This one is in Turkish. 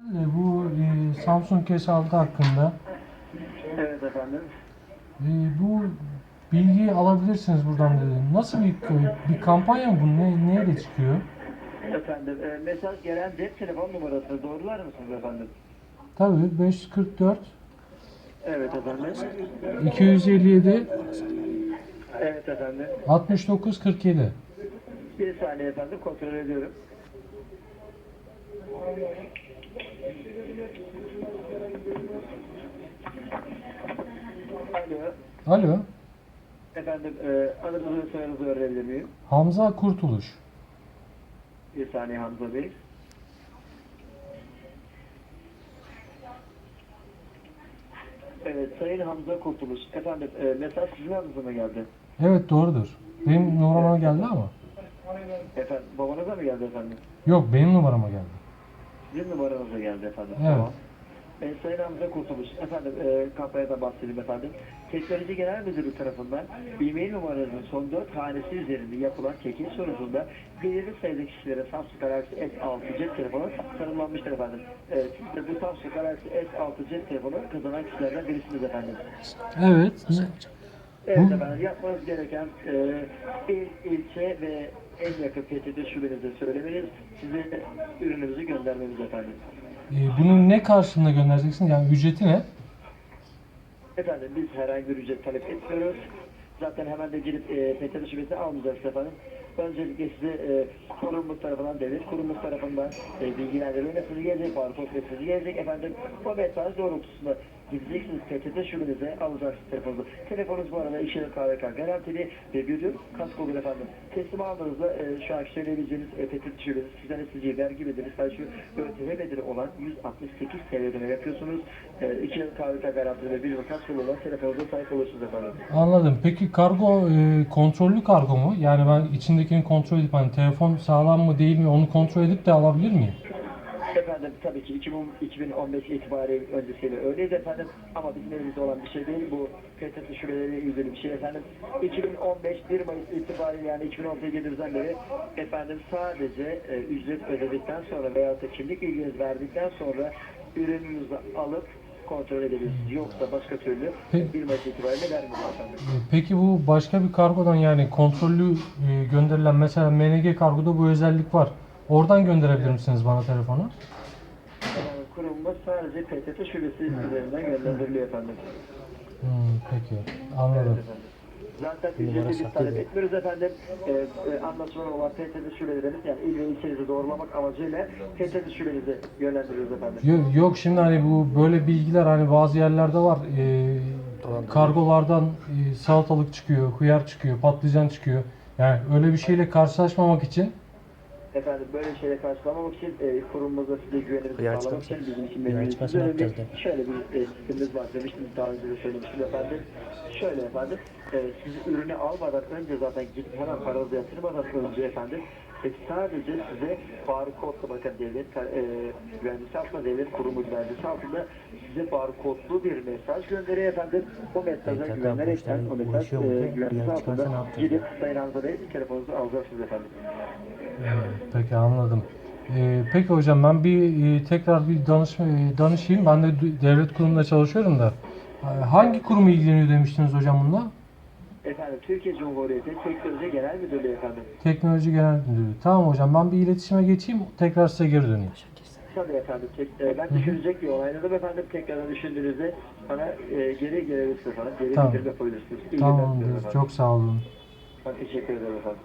E, Bu e, Samsung S6 hakkında Evet efendim. e, bu bilgiyi alabilirsiniz buradan dedi. Nasıl bir bir kampanya mı bu? Ne, neyle çıkıyor? Efendim e, mesaj gelen cep telefon numarasını doğrular mısınız efendim? Tabii 544 Evet efendim. 257 Evet efendim. 69 47. Bir saniye efendim kontrol ediyorum. Alo. Alo. Efendim e, adınızı soyadınızı öğrenebilir miyim? Hamza Kurtuluş. Bir saniye Hamza Bey. Evet Sayın Hamza Kurtuluş. Efendim e, mesaj sizin adınıza mı geldi? Evet doğrudur. Benim numarama geldi ama. Efendim babanıza mı geldi efendim? Yok benim numarama geldi. Sizin numaranıza geldi efendim. Evet. Tamam. E, Sayın Hamza Kurtuluş, efendim e, kampanyadan bahsedeyim efendim. Teknoloji Genel Müdürü tarafından e-mail numaranızın son 4 hanesi üzerinde yapılan çekim sonucunda belirli sayıda kişilere Samsung Galaxy S6 cep telefonu tanımlanmıştır efendim. E, siz de bu Samsung Galaxy S6 cep telefonu kazanan kişilerden birisiniz efendim. Evet. Evet efendim yapmanız gereken e, il, ilçe ve en yakın PTT şubenize söylemeniz, size ürünümüzü göndermemiz efendim. E, bunu ne karşılığında göndereceksin? Yani ücreti ne? Efendim biz herhangi bir ücret talep etmiyoruz. Zaten hemen de gelip e, PTT şubesine almayacağız efendim. Öncelikle size e, kurumumuz tarafından, devlet kurumumuz tarafından e, bilgilendirme mesajı gelecek, barkod mesajı gelecek. Efendim o mesaj doğrultusunda gideceksiniz PTT şubenize alacaksınız telefonunuzu. Telefonunuz bu arada işe KVK garantili ve yıl kask olur efendim. Teslim aldığınızda e, şu anki söyleyebileceğiniz e, PTT şubesi sizden isteyeceği vergi bedeli sadece ÖTV bedeli olan 168 TL ödeme yapıyorsunuz. E, iki yıl KVK garantili ve bir yıl kask olan telefonunuza sahip olursunuz efendim. Anladım. Peki kargo e, kontrollü kargo mu? Yani ben içindekini kontrol edip hani telefon sağlam mı değil mi onu kontrol edip de alabilir miyim? Efendim tabii ki 2010 2015 itibariyle öncesiyle öyleyiz efendim ama bizim elimizde olan bir şey değil bu PTT şubeleriyle ilgili bir şey efendim 2015 1 Mayıs itibariyle yani 2016'ya girdiğimizden beri efendim sadece e, ücret ödedikten sonra veya da kimlik bilginizi verdikten sonra ürününüzü alıp kontrol edebilirsiniz. Yoksa başka türlü Peki. 1 Mayıs itibariyle vermiyoruz efendim. E, Peki bu başka bir kargodan yani kontrollü e, gönderilen mesela MNG kargoda bu özellik var. Oradan gönderebilir misiniz bana telefonu? Kurumumuz sadece PTT şubesi üzerinden yönlendiriliyor efendim. Hmm, peki. Anladım. Zaten ücreti biz talep etmiyoruz efendim. Ee, e, anlaşmalı olan PTT şubelerimiz yani il ve ilçenizi doğrulamak amacıyla PTT şubenizi yönlendiriyoruz efendim. Yok, yok şimdi hani bu böyle bilgiler hani bazı yerlerde var. E, kargolardan e, salatalık çıkıyor, hıyar çıkıyor, patlıcan çıkıyor. Yani öyle bir şeyle karşılaşmamak için Efendim böyle şeyle karşılamamak için e, kurumumuza size güvenimizi Hıyar sağlamak için bizim için önemli. yapacağız demiş. Şöyle bir e, sistemimiz var demiştim daha önce de söylemiştim efendim. Şöyle efendim e, siz ürünü almadan önce zaten gidip hemen paranızı yatırmadan önce efendim e, sadece size barkodla bakın devlet e, güvencesi altında devlet kurumu güvencesi altında size barkodlu bir mesaj gönderiyor efendim. O mesaja güvenerekten o mesaj e, ne altında gidip Sayın Hamza Bey telefonunuzu alacaksınız efendim. Peki anladım. Ee, peki hocam ben bir e, tekrar bir danış, e, danışayım. Ben de devlet kurumunda çalışıyorum da. E, Hangi kurum ilgileniyor demiştiniz hocam bununla? Efendim Türkiye Cumhuriyeti Teknoloji Genel Müdürlüğü efendim. Teknoloji Genel Müdürlüğü. Tamam hocam ben bir iletişime geçeyim. Tekrar size geri döneyim. Tabii efendim. Tek, e, ben düşünecek bir onayladım efendim. Tekrardan düşündüğünüzde bana e, geri gelebilirsiniz efendim. Geri Tamam. bildirim yapabilirsiniz. İyi günler Tamam diliyorum efendim. çok sağ olun. Ben teşekkür ederim efendim.